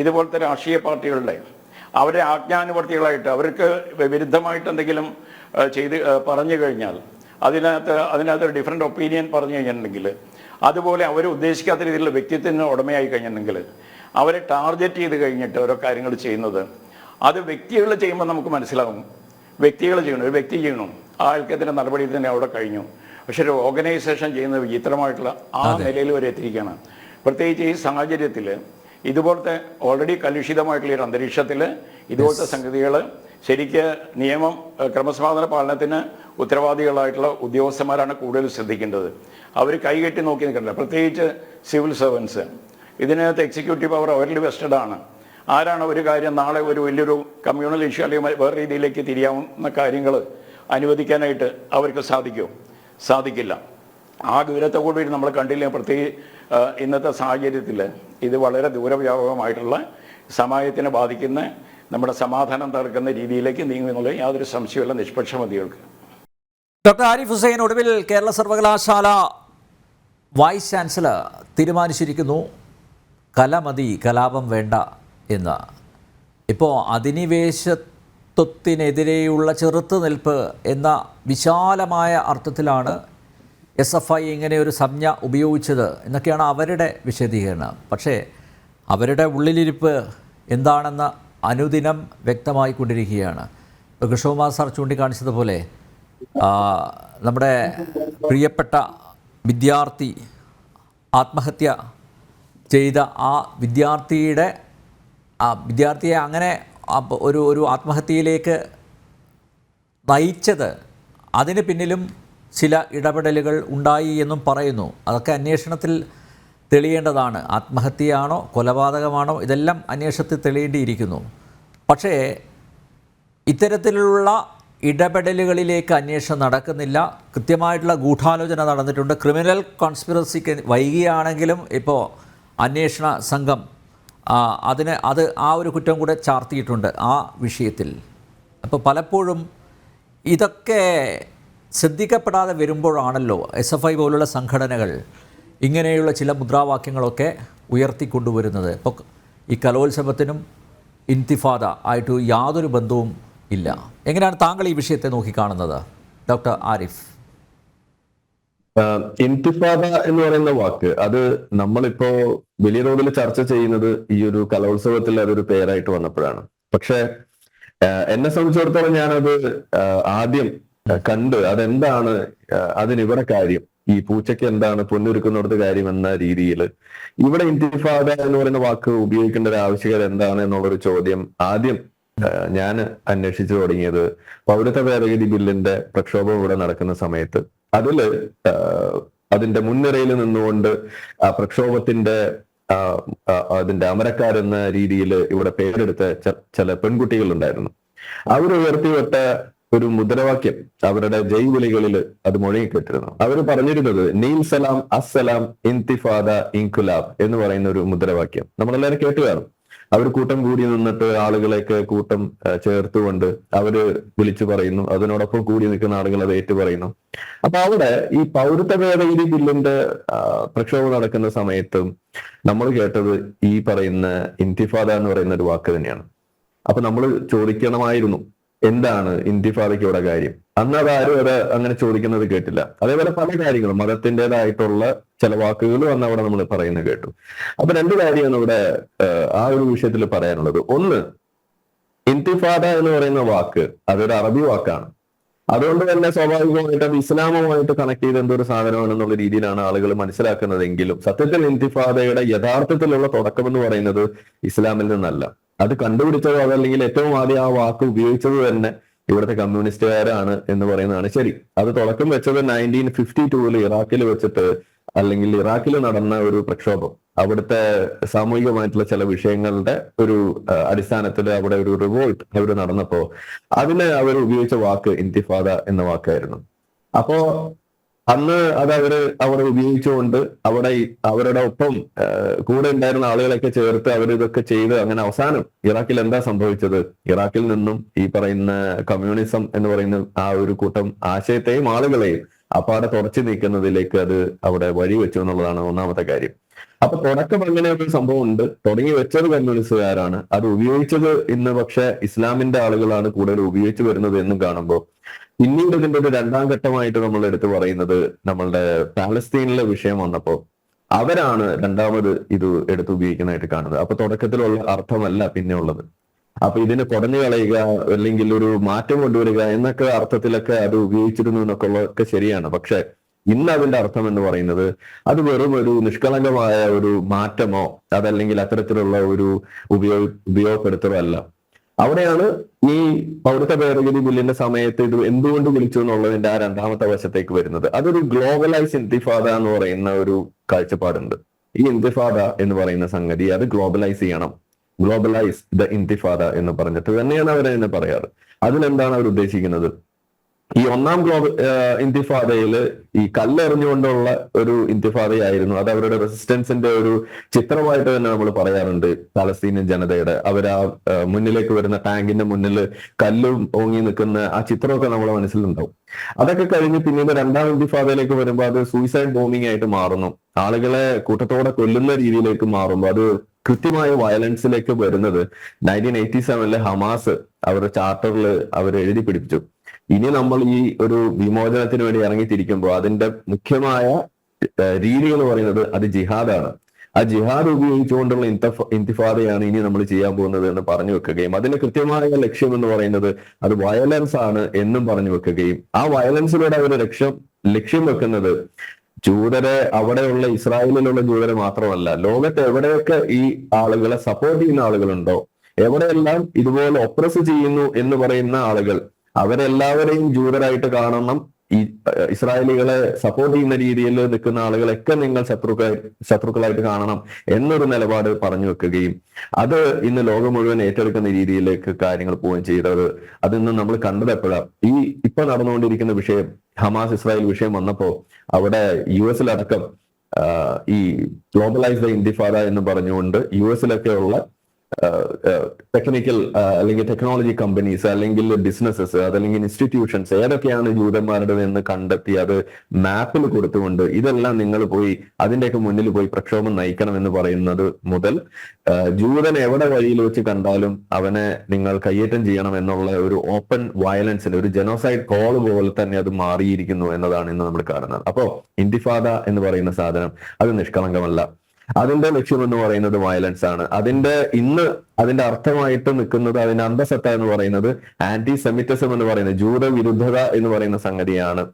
[SPEAKER 3] ഇതുപോലത്തെ രാഷ്ട്രീയ പാർട്ടികളുടെ അവരെ ആജ്ഞാനുവർത്തികളായിട്ട് അവർക്ക് വിരുദ്ധമായിട്ട് എന്തെങ്കിലും ചെയ്ത് പറഞ്ഞു കഴിഞ്ഞാൽ അതിനകത്ത് അതിനകത്ത് ഒരു ഡിഫറെന്റ് ഒപ്പീനിയൻ പറഞ്ഞു കഴിഞ്ഞിട്ടുണ്ടെങ്കിൽ അതുപോലെ അവർ ഉദ്ദേശിക്കാത്ത രീതിയിലുള്ള വ്യക്തിത്വത്തിന് ഉടമയായി കഴിഞ്ഞിട്ടുണ്ടെങ്കിൽ അവരെ ടാർഗറ്റ് ചെയ്ത് കഴിഞ്ഞിട്ട് ഓരോ കാര്യങ്ങൾ ചെയ്യുന്നത് അത് വ്യക്തികൾ ചെയ്യുമ്പോൾ നമുക്ക് മനസ്സിലാവും. വ്യക്തികൾ ചെയ്യണം ഒരു വ്യക്തി ചെയ്യണം. ആ ആൾക്കത്തിന്റെ നടപടി തന്നെ അവിടെ കഴിഞ്ഞു. പക്ഷെ ഒരു ഓർഗനൈസേഷൻ ചെയ്യുന്ന വിചിത്രമായിട്ടുള്ള ആ നിലയിൽ വരെ എത്തിയിരിക്കുകയാണ്. പ്രത്യേകിച്ച് ഈ സാഹചര്യത്തിൽ ഇതുപോലത്തെ ഓൾറെഡി കലുഷിതമായിട്ടുള്ള ഒരു അന്തരീക്ഷത്തിൽ ഇതുപോലത്തെ സംഗതികൾ ശരിക്ക് നിയമം ക്രമസമാധാന പാലനത്തിന് ഉത്തരവാദികളായിട്ടുള്ള ഉദ്യോഗസ്ഥന്മാരാണ് കൂടുതൽ ശ്രദ്ധിക്കേണ്ടത്. അവർ കൈകെട്ടി നോക്കി നിൽക്കേണ്ടത് പ്രത്യേകിച്ച് സിവിൽ സർവൻസ് ഇതിനകത്ത് എക്സിക്യൂട്ടീവ് പവർ അവരിൽ വെസ്റ്റഡാണ് ആണ്. ആരാണ് ഒരു കാര്യം നാളെ ഒരു വലിയൊരു കമ്മ്യൂണൽ ഇഷ്യൂ അല്ലെങ്കിൽ വേറെ രീതിയിലേക്ക് തിരിയാവുന്ന കാര്യങ്ങൾ അനുവദിക്കാനായിട്ട് അവർക്ക് സാധിക്കുമോ സാധിക്കില്ല. ആ ദൂരത്തോടുകൂടി നമ്മൾ കണ്ടില്ല പ്രത്യേകിച്ച് ഇന്നത്തെ സാഹചര്യത്തിൽ ഇത് വളരെ ദൂരവ്യാപകമായിട്ടുള്ള സമയത്തിനെ ബാധിക്കുന്ന നമ്മുടെ സമാധാനം തകർക്കുന്ന രീതിയിലേക്ക് നീങ്ങുന്നുള്ള യാതൊരു സംശയമില്ല നിഷ്പക്ഷമതികൾക്ക്
[SPEAKER 1] ഡോക്ടർ ആരിഫ് ഹുസൈൻ ഒടുവിൽ കേരള സർവകലാശാല വൈസ് ചാൻസലർ തീരുമാനിച്ചിരിക്കുന്നു. കലമതി കലാപം വേണ്ട. എന്ന്. ഇപ്പോൾ അധിനിവേശത്വത്തിനെതിരെയുള്ള ചെറുത്തുനിൽപ്പ് എന്ന വിശാലമായ അർത്ഥത്തിലാണ് എസ് എഫ് ഐ ഇങ്ങനെ ഒരു സംജ്ഞ ഉപയോഗിച്ചത് എന്നൊക്കെയാണ് അവരുടെ വിശദീകരണം. പക്ഷേ അവരുടെ ഉള്ളിലിരിപ്പ് എന്താണെന്ന് അനുദിനം വ്യക്തമായിക്കൊണ്ടിരിക്കുകയാണ്. ഇപ്പോൾ കൃഷ്ണകുമാർ സാർ ചൂണ്ടിക്കാണിച്ചതുപോലെ നമ്മുടെ പ്രിയപ്പെട്ട വിദ്യാർത്ഥി ആത്മഹത്യ ചെയ്ത ആ വിദ്യാർത്ഥിയുടെ ആ വിദ്യാർത്ഥിയെ അങ്ങനെ ഒരു ഒരു ആത്മഹത്യയിലേക്ക് നയിച്ചത് അതിന് പിന്നിലും ചില ഇടപെടലുകൾ ഉണ്ടായി എന്നും പറയുന്നു. അതൊക്കെ അന്വേഷണത്തിൽ തെളിയേണ്ടതാണ്. ആത്മഹത്യയാണോ കൊലപാതകമാണോ ഇതെല്ലാം അന്വേഷണത്തിൽ തെളിയേണ്ടിയിരിക്കുന്നു. പക്ഷേ ഇത്തരത്തിലുള്ള ഇടപെടലുകളിലേക്ക് അന്വേഷണം നടക്കുന്നില്ല. കൃത്യമായിട്ടുള്ള ഗൂഢാലോചന നടന്നിട്ടുണ്ട്. ക്രിമിനൽ കോൺസ്പിറസിക്ക് വൈകിയാണെങ്കിലും ഇപ്പോൾ അന്വേഷണ സംഘം അതിന് അത് ആ ഒരു കുറ്റം കൂടെ ചാർത്തിയിട്ടുണ്ട് ആ വിഷയത്തിൽ. അപ്പോൾ പലപ്പോഴും ഇതൊക്കെ ശ്രദ്ധിക്കപ്പെടാതെ വരുമ്പോഴാണല്ലോ എസ് എഫ് ഐ പോലുള്ള സംഘടനകൾ ഇങ്ങനെയുള്ള ചില മുദ്രാവാക്യങ്ങളൊക്കെ ഉയർത്തിക്കൊണ്ടുവരുന്നത്. ഇപ്പോൾ ഈ കലോത്സവത്തിനും ഇൻതിഫാദ ആയിട്ട് യാതൊരു ബന്ധവും ഇല്ല. എങ്ങനെയാണ് താങ്കൾ ഈ വിഷയത്തെ നോക്കിക്കാണുന്നത്? ഡോക്ടർ ആരിഫ്.
[SPEAKER 4] ആഹ് ഇന്തിഫാദ എന്ന് പറയുന്ന വാക്ക് അത് നമ്മളിപ്പോ വലിയ തോതിൽ ചർച്ച ചെയ്യുന്നത് ഈ ഒരു കലോത്സവത്തിൽ അതൊരു പേരായിട്ട് വന്നപ്പോഴാണ്. പക്ഷെ എന്നെ സംബന്ധിച്ചിടത്തോളം ഞാനത് ആദ്യം കണ്ട് അതെന്താണ് അതിനിവിടെ കാര്യം ഈ പൂച്ചയ്ക്ക് എന്താണ് പൊന്നൊരുക്കുന്നിടത്ത് കാര്യം എന്ന രീതിയിൽ ഇവിടെ ഇന്തിഫാദ എന്ന് പറയുന്ന വാക്ക് ഉപയോഗിക്കേണ്ട ഒരു ആവശ്യകത എന്താണ് എന്നുള്ളൊരു ചോദ്യം ആദ്യം ഞാൻ അന്വേഷിച്ചു തുടങ്ങിയത് പൗരത്വ ഭേദഗതി ബില്ലിന്റെ പ്രക്ഷോഭം ഇവിടെ നടക്കുന്ന സമയത്ത്. അതിൽ അതിന്റെ മുൻനിരയിൽ നിന്നുകൊണ്ട് ആ പ്രക്ഷോഭത്തിന്റെ അതിന്റെ അമരക്കാരെന്ന രീതിയിൽ ഇവിടെ പേരെടുത്ത ചില പെൺകുട്ടികൾ ഉണ്ടായിരുന്നു അവർ ഉയർത്തിവിട്ട ഒരു മുദ്രാവാക്യം അവരുടെ ജൈവിളികളിൽ വിളികളിൽ അത് മുഴങ്ങിക്കെട്ടിരുന്നു. അവർ പറഞ്ഞിരുന്നത് നീൽ സലാം അസ്സലാം ഇൻതിഫാദ ഇൻകുലാബ് എന്ന് പറയുന്ന ഒരു മുദ്രാവാക്യം. നമ്മളെല്ലാവരും കേട്ടു കാണും. അവർ കൂട്ടം കൂടി നിന്നിട്ട് ആളുകളെയൊക്കെ കൂട്ടം ചേർത്തുകൊണ്ട് അവർ വിളിച്ചു പറയുന്നു. അതിനോടൊപ്പം കൂടി നിൽക്കുന്ന ആളുകൾ അത് ഏറ്റു പറയുന്നു അപ്പൊ അവിടെ ഈ പൗരത്വ ഭേദഗതി ബില്ലിന്റെ പ്രക്ഷോഭം നടക്കുന്ന സമയത്തും നമ്മൾ കേട്ടത് ഈ പറയുന്ന ഇന്തിഫാദ എന്ന് പറയുന്ന ഒരു വാക്ക് തന്നെയാണ്. അപ്പൊ നമ്മൾ ചോദിക്കണമായിരുന്നു എന്താണ് ഇന്തിഫാദയ്ക്ക് ഇവിടെ കാര്യം? അന്ന് അത് അങ്ങനെ ചോദിക്കുന്നത് കേട്ടില്ല. അതേപോലെ പല കാര്യങ്ങളും മതത്തിന്റെതായിട്ടുള്ള ചില വാക്കുകളും അന്ന് അവിടെ നമ്മൾ പറയുന്നത് കേട്ടു. അപ്പൊ രണ്ട് കാര്യമാണ് ഇവിടെ ആ ഒരു വിഷയത്തിൽ പറയാനുള്ളത്. ഒന്ന് ഇന്തിഫാദ എന്ന് പറയുന്ന വാക്ക് അതൊരു അറബി വാക്കാണ്. അതുകൊണ്ട് തന്നെ സ്വാഭാവികമായിട്ട് അത് ഇസ്ലാമുമായിട്ട് കണക്ട് ചെയ്ത എന്തോ ഒരു സാധനമാണെന്നുള്ള രീതിയിലാണ് ആളുകൾ മനസ്സിലാക്കുന്നതെങ്കിലും സത്യത്തിൽ ഇന്തിഫാദയുടെ യഥാർത്ഥത്തിലുള്ള തുടക്കം എന്ന് പറയുന്നത് ഇസ്ലാമിൽ നിന്നല്ല. അത് കണ്ടുപിടിച്ചതോ അതല്ലെങ്കിൽ ഏറ്റവും ആദ്യം ആ വാക്ക് ഉപയോഗിച്ചത് തന്നെ ഇവിടുത്തെ കമ്മ്യൂണിസ്റ്റുകാരാണ് എന്ന് പറയുന്നതാണ്. ശരി അത് തുടക്കം വെച്ചത് നയന്റീൻ ഫിഫ്റ്റി ടൂവിൽ ഇറാഖിൽ വെച്ചിട്ട് അല്ലെങ്കിൽ ഇറാഖിൽ നടന്ന ഒരു പ്രക്ഷോഭം. അവിടുത്തെ സാമൂഹികമായിട്ടുള്ള ചില വിഷയങ്ങളുടെ ഒരു അടിസ്ഥാനത്തിൽ അവിടെ ഒരു റിവോൾട്ട് അവർ നടന്നപ്പോ അതിന് അവർ ഉപയോഗിച്ച വാക്ക് ഇന്തിഫാദ എന്ന വാക്കായിരുന്നു. അപ്പോ അന്ന് അത് അവർ അവർ ഉപയോഗിച്ചുകൊണ്ട് അവിടെ അവരുടെ ഒപ്പം കൂടെ ഉണ്ടായിരുന്ന ആളുകളൊക്കെ ചേർത്ത് അവർ ഇതൊക്കെ ചെയ്ത് അങ്ങനെ അവസാനം ഇറാഖിൽ എന്താ സംഭവിച്ചത്? ഇറാഖിൽ നിന്നും ഈ പറയുന്ന കമ്മ്യൂണിസം എന്ന് പറയുന്ന ആ ഒരു കൂട്ടം ആശയത്തെയും ആളുകളെയും അപ്പാടെ തുടച്ചു നീക്കുന്നതിലേക്ക് അത് അവിടെ വഴി വെച്ചു എന്നുള്ളതാണ് ഒന്നാമത്തെ കാര്യം. അപ്പൊ തുടക്കം അങ്ങനെ ഒരു സംഭവം ഉണ്ട് തുടങ്ങി വെച്ചത് കമ്മ്യൂണിസ്റ്റുകാരാണ്. അത് ഉപയോഗിച്ചത് ഇന്ന് പക്ഷെ ഇസ്ലാമിന്റെ ആളുകളാണ് കൂടുതൽ ഉപയോഗിച്ചു വരുന്നത് എന്നും കാണുമ്പോൾ. പിന്നീട് ഇതിന്റെ ഒരു രണ്ടാം ഘട്ടമായിട്ട് നമ്മൾ എടുത്തു പറയുന്നത് നമ്മളുടെ പാലസ്തീനിലെ വിഷയം വന്നപ്പോ അവരാണ് രണ്ടാമത് ഇത് എടുത്ത് ഉപയോഗിക്കുന്നതായിട്ട് കാണുന്നത്. അപ്പൊ തുടക്കത്തിലുള്ള അർത്ഥമല്ല പിന്നെ ഉള്ളത്. അപ്പൊ ഇതിനെ കുറഞ്ഞു കളയുക അല്ലെങ്കിൽ ഒരു മാറ്റം കൊണ്ടുവരിക എന്നൊക്കെ അർത്ഥത്തിലൊക്കെ അത് ഉപയോഗിച്ചിരുന്നു എന്നൊക്കെ ഉള്ളതൊക്കെ ശരിയാണ്. പക്ഷെ ഇന്ന് അതിന്റെ അർത്ഥം എന്ന് പറയുന്നത് അത് വെറും ഒരു നിഷ്കളങ്കമായ ഒരു മാറ്റമോ അതല്ലെങ്കിൽ അത്തരത്തിലുള്ള ഒരു ഉപയോഗ ഉപയോഗപ്പെടുത്തലോ അല്ല അവിടെയാണ് ഈ പൗരത്വ ഭേദഗതി ബില്ലിന്റെ സമയത്ത് ഇത് എന്തുകൊണ്ട് വിളിച്ചു എന്നുള്ളതിന്റെ ആ രണ്ടാമത്തെ വശത്തേക്ക് വരുന്നത്. അതൊരു ഗ്ലോബലൈസ് ഇന്തിഫാദ എന്ന് പറയുന്ന ഒരു കാഴ്ചപ്പാടുണ്ട്. ഈ ഇന്തിഫാദ എന്ന് പറയുന്ന സംഗതി അത് ഗ്ലോബലൈസ് ചെയ്യണം. ഗ്ലോബലൈസ് ദ ഇന്തിഫാദ എന്ന് പറഞ്ഞിട്ട് തന്നെയാണ് അവർ തന്നെ പറയാറ്. അതിലെന്താണ് അവർ ഉദ്ദേശിക്കുന്നത്? ഈ ഒന്നാം ഗ്ലോബൽ ഇന്തിഫാദയിൽ ഈ കല്ലെറിഞ്ഞുകൊണ്ടുള്ള ഒരു ഇന്തിഫാദയായിരുന്നു. അത് അവരുടെ റെസിസ്റ്റൻസിന്റെ ഒരു ചിത്രമായിട്ട് തന്നെ നമ്മൾ പറയാറുണ്ട് പാലസ്തീനിയൻ ജനതയുടെ. അവർ ആ മുന്നിലേക്ക് വരുന്ന ടാങ്കിന്റെ മുന്നിൽ കല്ലും ഓങ്ങി നിൽക്കുന്ന ആ ചിത്രമൊക്കെ നമ്മുടെ മനസ്സിലുണ്ടാവും. അതൊക്കെ കഴിഞ്ഞ് പിന്നീട് രണ്ടാം ഇന്തിഫാദയിലേക്ക് വരുമ്പോൾ അത് സൂയിസൈഡ് ബോംബിംഗ് ആയിട്ട് മാറുന്നു. ആളുകളെ കൂട്ടത്തോടെ കൊല്ലുന്ന രീതിയിലേക്ക് മാറുമ്പോൾ അത് കൃത്യമായ വയലൻസിലേക്ക് വരുന്നത് നയന്റീൻ എയ്റ്റി സെവനിലെ ഹമാസ് അവരുടെ ചാർട്ടറിൽ അവർ എഴുതി പിടിപ്പിച്ചു. ഇനി നമ്മൾ ഈ ഒരു വിമോചനത്തിന് വേണ്ടി ഇറങ്ങിത്തിരിക്കുമ്പോൾ അതിന്റെ മുഖ്യമായ രീതികൾ പറയുന്നത് അത് ജിഹാദാണ്. ആ ജിഹാദ് ഉപയോഗിച്ചുകൊണ്ടുള്ള ഇന്തഫ ഇന്തിഫാദയാണ് ഇനി നമ്മൾ ചെയ്യാൻ പോകുന്നത് എന്ന് പറഞ്ഞു വെക്കുകയും അതിന്റെ കൃത്യമായ ലക്ഷ്യം എന്ന് പറയുന്നത് അത് വയലൻസ് ആണ് എന്നും പറഞ്ഞു വെക്കുകയും. ആ വയലൻസിലൂടെ അവർ ലക്ഷ്യം ലക്ഷ്യം വെക്കുന്നത് ജൂതരെ അവിടെയുള്ള ഇസ്രായേലിലുള്ള ജൂതരെ മാത്രമല്ല. ലോകത്ത് എവിടെയൊക്കെ ഈ ആളുകളെ സപ്പോർട്ട് ചെയ്യുന്ന ആളുകളുണ്ടോ എവിടെയെല്ലാം ഇതുപോലെ ഒപ്രസ് ചെയ്യുന്നു എന്ന് പറയുന്ന ആളുകൾ അവരെല്ലാവരെയും ജൂതരായിട്ട് കാണണം. ഈ ഇസ്രായേലികളെ സപ്പോർട്ട് ചെയ്യുന്ന രീതിയിൽ നിൽക്കുന്ന ആളുകളൊക്കെ നിങ്ങൾ ശത്രുക്കൾ ശത്രുക്കളായിട്ട് കാണണം എന്നൊരു നിലപാട് പറഞ്ഞു വെക്കുകയും അത് ഇന്ന് ലോകം മുഴുവൻ ഏറ്റെടുക്കുന്ന രീതിയിലേക്ക് കാര്യങ്ങൾ പോവുകയും ചെയ്തത് അതിന്ന് നമ്മൾ കണ്ടത് എപ്പോഴാണ് ഈ ഇപ്പൊ നടന്നുകൊണ്ടിരിക്കുന്ന വിഷയം ഹമാസ് ഇസ്രായേൽ വിഷയം വന്നപ്പോ അവിടെ യു എസിലടക്കം ഈ ഗ്ലോബലൈസ്ഡ് ഇന്തിഫാദ എന്ന് പറഞ്ഞുകൊണ്ട് യു എസിലൊക്കെയുള്ള ടെക്നിക്കൽ അല്ലെങ്കിൽ ടെക്നോളജി കമ്പനീസ് അല്ലെങ്കിൽ ബിസിനസ്സസ് അതല്ലെങ്കിൽ ഇൻസ്റ്റിറ്റ്യൂഷൻസ് ഏതൊക്കെയാണ് ജൂതന്മാരുടെ എന്ന് കണ്ടെത്തി അത് മാപ്പിൽ കൊടുത്തുകൊണ്ട് ഇതെല്ലാം നിങ്ങൾ പോയി അതിന്റെയൊക്കെ മുന്നിൽ പോയി പ്രക്ഷോഭം നയിക്കണം എന്ന് പറയുന്നത് മുതൽ ജൂതൻ എവിടെ വഴിയിൽ വെച്ച് കണ്ടാലും അവനെ നിങ്ങൾ കയ്യേറ്റം ചെയ്യണം എന്നുള്ള ഒരു ഓപ്പൺ വയലൻസിന് ഒരു ജനോസൈഡ് കോൾ പോലെ തന്നെ അത് മാറിയിരിക്കുന്നു എന്നതാണ് ഇന്ന് നമ്മൾ കാണുന്നത്. അപ്പോ ഇന്തിഫാദ എന്ന് പറയുന്ന സാധനം അത് നിഷ്കളങ്കമല്ല. അതിന്റെ ലക്ഷ്യം എന്ന് പറയുന്നത് വയലൻസ് ആണ്. അതിന്റെ ഇന്ന് അതിന്റെ അർത്ഥമായിട്ട് നിൽക്കുന്നത് അതിന്റെ അന്തസത്ത എന്ന് പറയുന്നത് ആന്റി സെമിറ്റിസം എന്ന് പറയുന്നത് ജൂത വിരുദ്ധത എന്ന് പറയുന്ന സംഗതിയാണ്.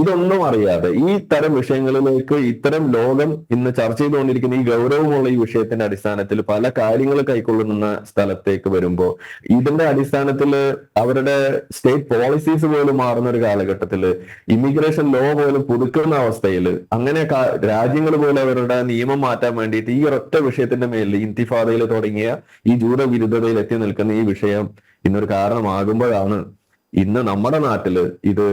[SPEAKER 4] ഇതൊന്നും അറിയാതെ ഈ തരം വിഷയങ്ങളിലേക്ക് ഇത്തരം ലോകം ഇന്ന് ചർച്ച ചെയ്തുകൊണ്ടിരിക്കുന്ന ഈ ഗൗരവമുള്ള ഈ വിഷയത്തിന്റെ അടിസ്ഥാനത്തിൽ പല കാര്യങ്ങൾ കൈക്കൊള്ളുന്ന സ്ഥലത്തേക്ക് വരുമ്പോൾ ഇതിന്റെ അടിസ്ഥാനത്തിൽ അവരുടെ സ്റ്റേറ്റ് പോളിസീസ് പോലും മാറുന്ന ഒരു കാലഘട്ടത്തിൽ ഇമിഗ്രേഷൻ ലോ പോലും പുതുക്കുന്ന അവസ്ഥയിൽ അങ്ങനെ രാജ്യങ്ങൾ പോലും അവരുടെ നിയമം മാറ്റാൻ വേണ്ടിയിട്ട് ഈ ഒറ്റ വിഷയത്തിന്റെ മേലിൽ ഇന്തിഫാദയിൽ തുടങ്ങിയ ഈ ജൂത വിരുദ്ധതയിൽ എത്തി നിൽക്കുന്ന ഈ വിഷയം ഇന്നൊരു കാരണമാകുമ്പോഴാണ് ഇന്ന് നമ്മുടെ നാട്ടിൽ ഇത്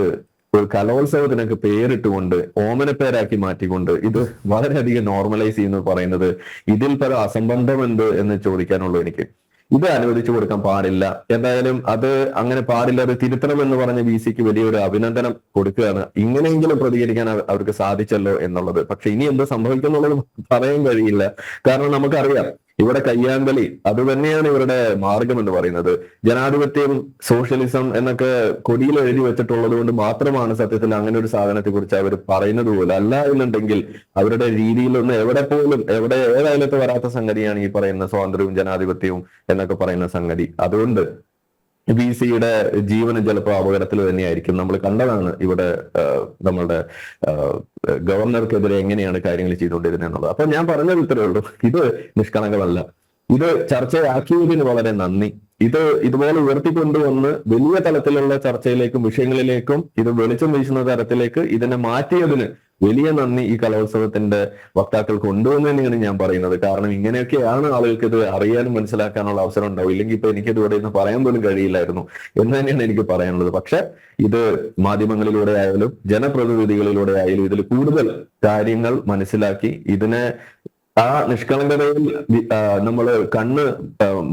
[SPEAKER 4] ഒരു കലോത്സവത്തിനൊക്കെ പേരിട്ടുകൊണ്ട് ഓമനപ്പേരാക്കി മാറ്റിക്കൊണ്ട് ഇത് വളരെയധികം നോർമലൈസ് ചെയ്യുന്നു പറയുന്നത് ഇതിൽ പല അസംബന്ധം എന്ത് എന്ന് ചോദിക്കാനുള്ളൂ എനിക്ക്. ഇത് അനുവദിച്ചു കൊടുക്കാൻ പാടില്ല. എന്തായാലും അത് അങ്ങനെ പാടില്ല അത് തിരുത്തണം എന്ന് പറഞ്ഞ ബി സിക്ക് വലിയൊരു അഭിനന്ദനം കൊടുക്കുകയാണ്. ഇങ്ങനെയെങ്കിലും പ്രതികരിക്കാൻ അവർക്ക് സാധിച്ചല്ലോ എന്നുള്ളത്. പക്ഷെ ഇനി എന്ത് സംഭവിക്കുന്നുള്ളത് പറയാൻ കഴിയില്ല. കാരണം നമുക്കറിയാം ഇവിടെ കയ്യാങ്കളി അത് തന്നെയാണ് ഇവരുടെ മാർഗം എന്ന് പറയുന്നത്. ജനാധിപത്യം സോഷ്യലിസം എന്നൊക്കെ കൊടിയിൽ എഴുതി വെച്ചിട്ടുള്ളത് കൊണ്ട് മാത്രമാണ് സത്യത്തിൽ അങ്ങനെ ഒരു സാധനത്തെ കുറിച്ച് അവർ പറയുന്നത് പോലും. അല്ല എന്നുണ്ടെങ്കിൽ അവരുടെ രീതിയിലൊന്നും എവിടെ പോലും എവിടെ ഏതായാലത്ത് വരാത്ത സംഗതിയാണ് ഈ പറയുന്ന സ്വാതന്ത്ര്യവും ജനാധിപത്യവും എന്നൊക്കെ പറയുന്ന സംഗതി. അതുകൊണ്ട് ബി സിയുടെ ജീവന് ചിലപ്പോൾ അപകടത്തിൽ തന്നെയായിരിക്കും. നമ്മൾ കണ്ടതാണ് ഇവിടെ നമ്മളുടെ ഗവർണർക്കെതിരെ എങ്ങനെയാണ് കാര്യങ്ങൾ ചെയ്തുകൊണ്ടിരുന്നത് എന്നുള്ളത്. അപ്പൊ ഞാൻ പറഞ്ഞത് ഇത്രയേ ഉള്ളൂ. ഇത് നിഷ്കളങ്കമല്ല. ഇത് ചർച്ചയാക്കിയതിന് വളരെ നന്ദി. ഇത് ഇതുപോലെ ഉയർത്തിക്കൊണ്ടുവന്ന് വലിയ തലത്തിലുള്ള ചർച്ചയിലേക്കും വിഷയങ്ങളിലേക്കും ഇത് വെളിച്ചം വീശുന്ന തരത്തിലേക്ക് ഇതിനെ മാറ്റിയതിന് വലിയ നന്ദി ഈ കലോത്സവത്തിന്റെ വക്താക്കൾക്ക് ഉണ്ട് എന്ന് തന്നെയാണ് ഞാൻ പറയുന്നത്. കാരണം ഇങ്ങനെയൊക്കെയാണ് ആളുകൾക്ക് ഇത് അറിയാനും മനസ്സിലാക്കാനുള്ള അവസരം ഉണ്ടാവും ഇല്ലെങ്കിൽ ഇപ്പൊ എനിക്കിത് ഇവിടെ നിന്ന് പറയാൻ പോലും കഴിയില്ലായിരുന്നു എന്ന് തന്നെയാണ് എനിക്ക് പറയാനുള്ളത്. പക്ഷെ ഇത് മാധ്യമങ്ങളിലൂടെ ആയാലും ജനപ്രതിനിധികളിലൂടെ ആയാലും ഇതിൽ കൂടുതൽ കാര്യങ്ങൾ മനസ്സിലാക്കി ഇതിനെ ആ നിഷ്കളങ്കതയിൽ നമ്മൾ കണ്ണ്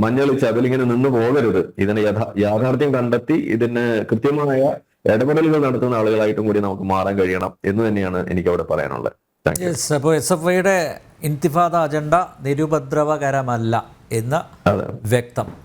[SPEAKER 4] മഞ്ഞളിച്ച് അതിലിങ്ങനെ നിന്ന് പോകരുത്. ഇതിനെ യഥാ യാഥാർത്ഥ്യം കണ്ടെത്തി ഇതിന് കൃത്യമായ ഇടപെടലുകൾ നടത്തുന്ന ആളുകളായിട്ടും കൂടി നമുക്ക് മാറാൻ കഴിയണം എന്ന് തന്നെയാണ് എനിക്ക് അവിടെ പറയാനുള്ളത്
[SPEAKER 1] അപ്പോൾ എസ് എഫ് ഐയുടെ ഇന്തിഫാദ അജണ്ട നിരുപദ്രവകരമല്ല എന്ന് വ്യക്തം.